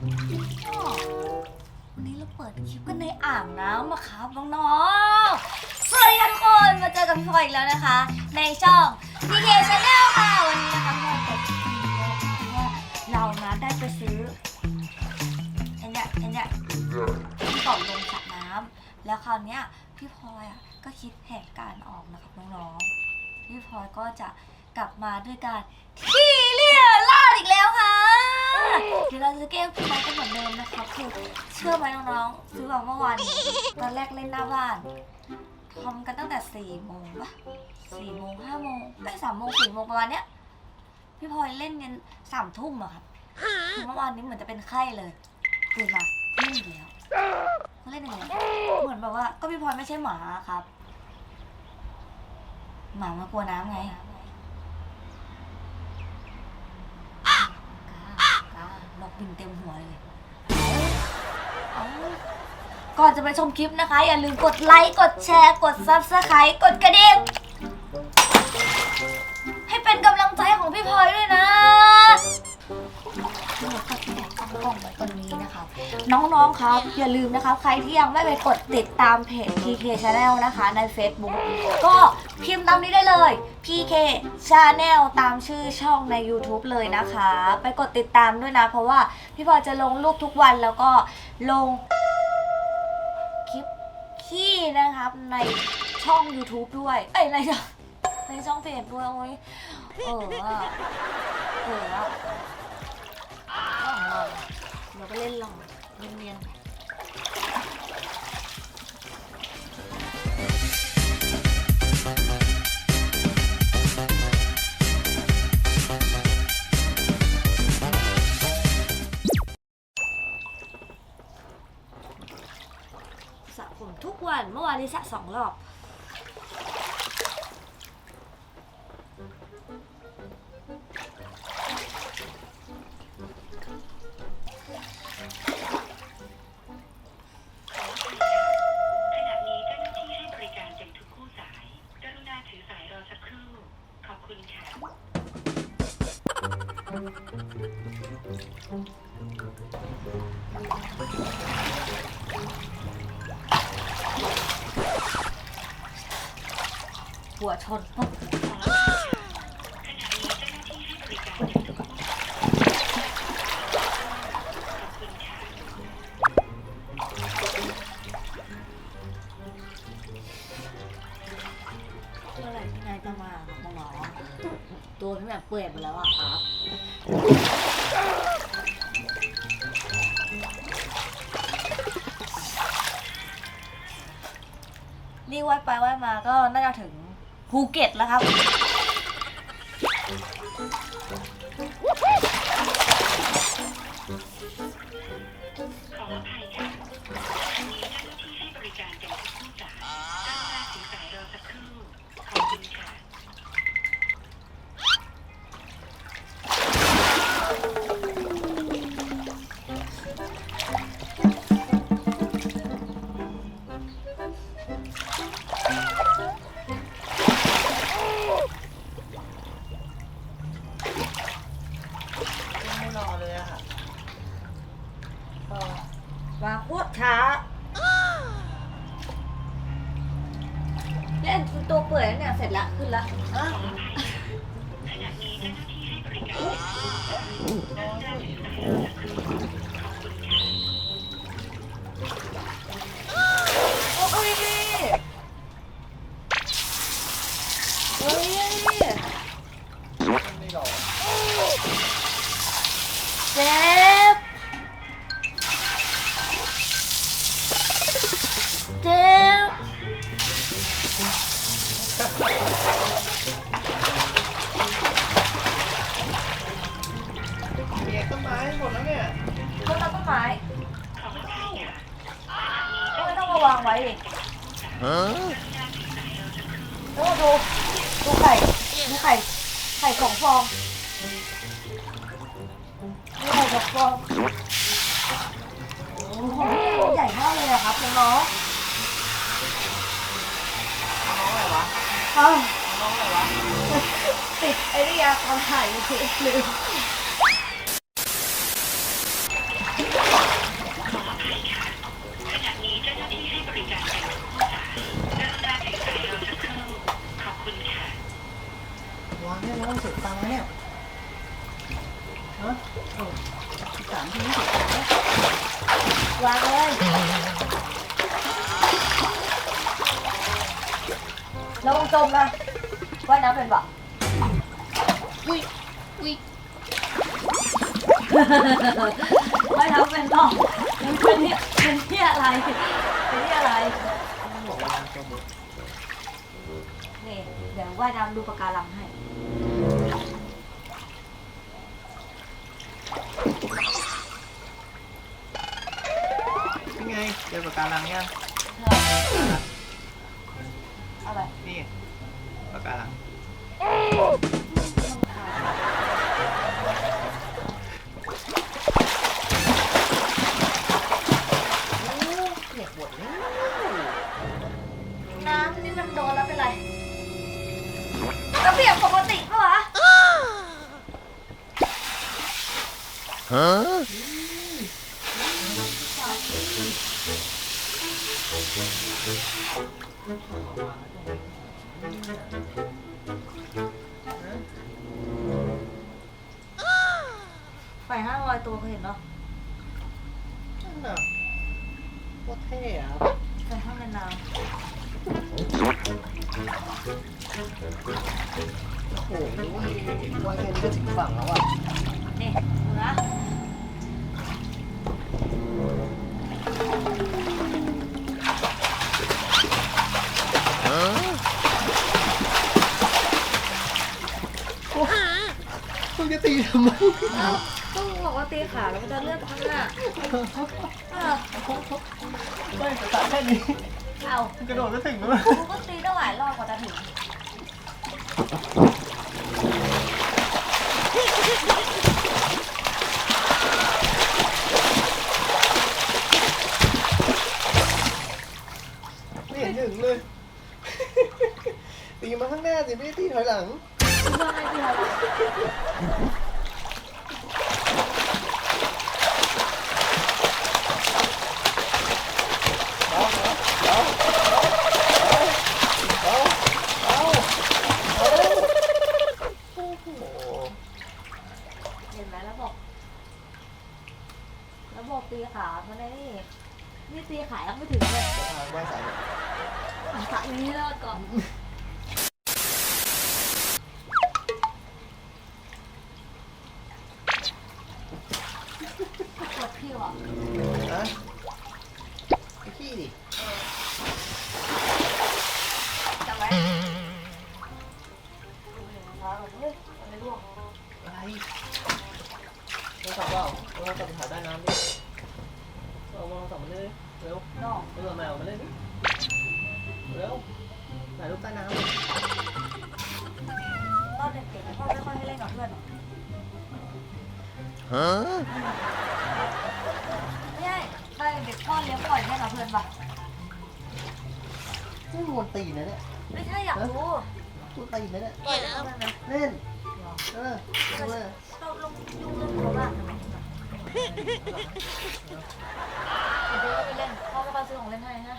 วันนี้เราเปิดคลิปกันในอ่างน้ำอะครับน้องๆสวัสดีค่ะทุกคนมาเจอกับพี่พลอยอีกแล้วนะคะ ในช่อง PK Channel ค่ะวันนี้นะคะพี่พลอยเปิดคลิปนี้เพราะว่าเรานะได้ไปซื้อไอ้เนี่ยไอ้เนี่ยที่กล่องลงสระน้ำแล้วคราวเนี้ยพี่พลอยอะก็คิดแผนการออกนะครับน้องๆพี่พลอยก็จะกลับมาด้วยการขี่เรี่ยลาดอีกแล้วค่ะ เดี๋ยวเราจะเกมพี่ไม้กันเหมือนเดิมนะคะคือเชื่อไหมน้องๆซื้อมาเมื่อวานตอนแรกเล่นหน้าบ้านทำกันตั้งแต่สี่โมงปะสี่โมงห้าโมงไม่สามโมงสี่โมงประมาณเนี้ยพี่พลอยเล่นยันสามทุ่มอะครับเมื่อวานนี้เหมือนจะเป็นไข้เลยตื่นมาเล่นอีกแล้วเขาเล่นยังไงเหมือนแบบว่าก็พี่พลอยไม่ใช่หมาครับ หมามากลัวน้ำไง กาน กบินเต็มหัวเลย เอาก่อนจะไปชมคลิปนะคะ อย่าลืมกดไลค์กดแชร์กด subscribe กดกระดิ่งให้เป็นกำลังใจของพี่พลอยด้วยนะางกล้องไว้ตรงนี้นะคะน้องๆครับอย่าลืมนะคะใครที่ยังไม่ไปกดติดตามเพจ PK Channel นะคะ ใน Facebook ก็พิมพ์ตามนี้ได้เลย PK Channel ตามชื่อช่องใน YouTube เลยนะคะ ไปกดติดตามด้วยนะ เพราะว่าพี่พอจะลงรูปทุกวันแล้วก็ลงคลิปขี้นะครับในช่อง YouTube ด้วย เอ้ยในช่องในช่องเพจด้วยโอ้ยเออเออ หัวชน นี่ว่ายไปว่ายมาก็น่าจะถึงภูเก็ตแล้วครับับน้องน้องอะไรวะเอ้น้องอะไรวะติดไอ้ยาตอนถ่ายมือถือลืมวางเนี่ยไม่ต้องเสียตังค์แล้วเนี่ยเนอะโอ้สามที่ไม่เสียตังค์แล้ววางเลย ระวังจมนะว่ายน้ำเป็นปะอุ้ยอุ้ยว่ายน้ำเป็นต่อเป็นที่เป็นที่อะไร เป็นที่อะไรต้องบอกว่าตัวบุนี่เดี๋ยวว่ายน้ำดูปะการังให้เป็นไงเจอปากการังยัง กการังโอ้เปียกหมดแล้วน้ำนี่มันโดนแล้วเป็นไรกระเบียบปกติปะวะไเคยเห็นเนาะนั่นน่ะโคตรเท่อะไปห้างในน้โอ้โหวันแค่นี้ก็ถึงฝั่งแล้วอะำนี่ดูนะมึงจะตีทำไม ต้องบอกว่าตีขาแล้วมันจะเลือดข้างหน้าเออไม่แต่ตัดแค่นี้เอามึงกระโดดไม่ถึงแล้วกูก็ตีตั้งหลายรอบกว่าจะถึงไม่เห็นถึงเลย ตีมาข้างหน้าสิไม่ได้ตีถอยหลังเพื่อให้ตีเราเอาเอาเอาเอาเอาโอ้โห เห็นไหมแล้วบอก แล้วบอก ตีขามันไอ้นี่นี่ตีขายังไม่ถึงเลยจะทางไหว้สายขาอย่างนี้แล้วก่อน อามาสับมาเลยเร็วน้องเอาแมวมาเล่นดิเร็วถ่ายรูปใต้น้ำตอนเด็กๆพ่อไม่ค่อยให้เล่นกับเพื่อนหรอกไม่ใช่ตอนเด็กๆพ่อเลี้ยงปล่อยให้กับเพื่อนปะนี่มันตีนนะเนี่ยไม่ใช่อยากรู้ตัวตีนนะเนี่ยปล่อยให้กับเพื่อนนะเล่นเออเอาเลยเราลงยุ่งเรื่องเขาบ้างทำไม เดี๋ยวก็ไปเล่นพ่อก็ไปซื้อของเล่นให้นะ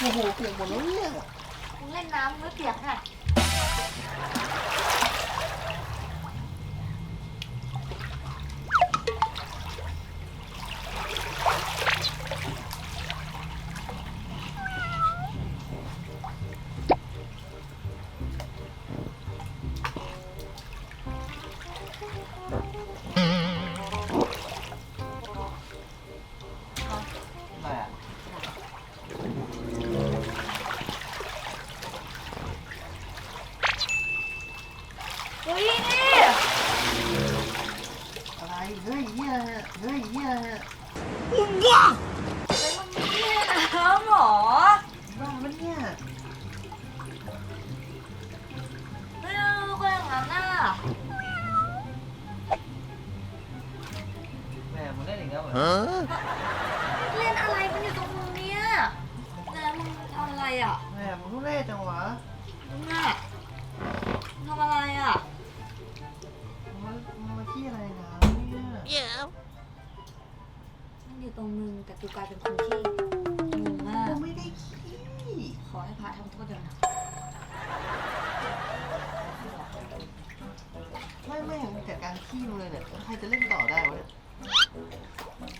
โอ้โหเปียกหมดแล้วเนี่ย มึงเล่นน้ำมึงไม่เปียกน่ะ อยู่ตรงมึงแต่กูกลายเป็นคนที่งงมาก กูไม่ได้ขี้ขอให้พระทำโทษเดี๋ยวนะไม่ไม่เห็นมีแต่การขี้มึงเลยเนี่ยใครจะเล่นต่อได้วะเนี่ย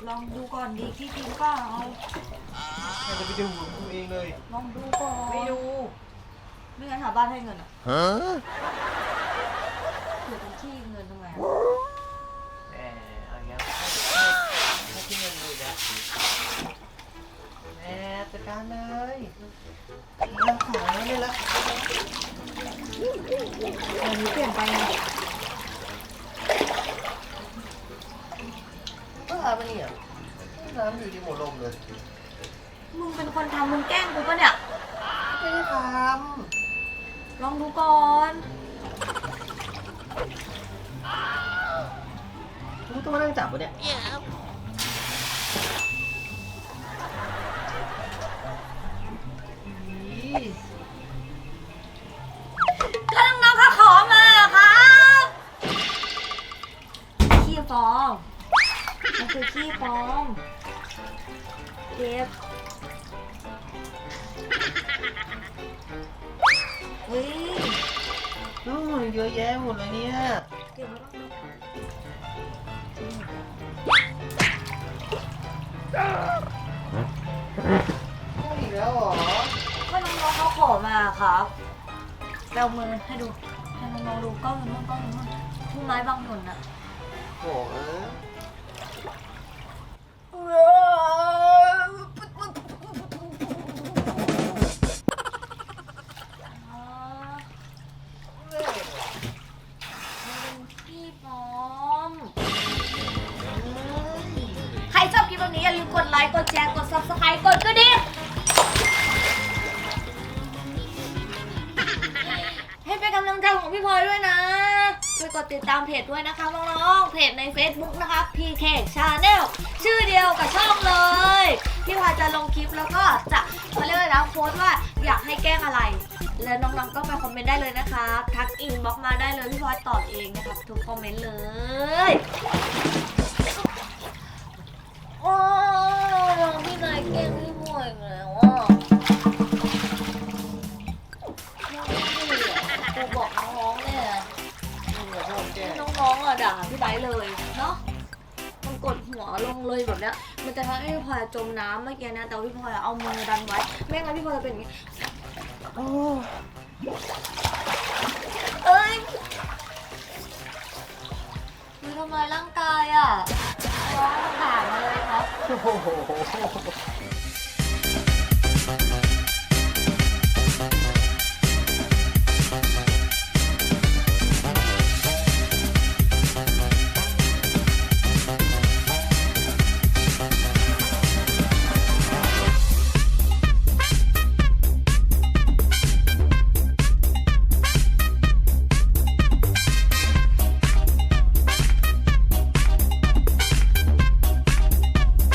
ลองดูก่อนดีที่จริงเปล่าใครจะไปดูของกูเองเลย ลองดูก่อนไม่ดู ไม่งั้นหาบ้านให้เงินอะเเออนี้เปลี่ยนไปไงบ้าปะเนี่ยน้ำอยู่ดีหมดลมเลยมึงเป็นคนทำมึงแกล้งกูปะเนี่ย ไม่ได้ทลองดูก่อนำกูต้องมานั่งจับวะเนี่ยอี๋ ฟอง มันคือขี้ฟองเก็บเฮ้ยนู่นเยอะแยะหมดเลยเนี่ยเก็บไว้บ้างนะพูดอีกแล้วเหรอก็น้องๆเขาขอมาครับเรามือให้ดู ให้น้องๆดูกล้องนู้นกล้องนู้นผู้ไม้บางหนุนอะ โห ตามเพจด้วยนะคะน้องๆเพจใน Facebook นะคะ PK Channel ชื่อเดียวกับช่องเลย พี่พลอยจะลงคลิปแล้วก็จะเขาเรียกอะไรนะโพสต์ว่าอยากให้แกล้งอะไร แล้วน้องๆก็ไปคอมเมนต์ได้เลยนะคะทักอินบ็อกมาได้เลยพี่พลอยตอบเองนะคะทุกคอมเมนต์เลยโอ้ยพี่นายแกล้งพี่พลอยอีกแล้วอะบอกน้องๆเนี่ยมึง น้องอะด่าพี่ไบร์ทเลยเนาะมันกดหัวลงเลยแบบเนี้ยมันจะทำให้พี่พลอยจมน้ำเมื่อกี้นะแต่ว่าพี่พลอยเอามือดันไว้ไม่งั้นพี่พลอยจะเป็นอย่างนี้โอ้เอ้ยมือทำลายร่างกายอะร้องผ่านมาเลยครับโห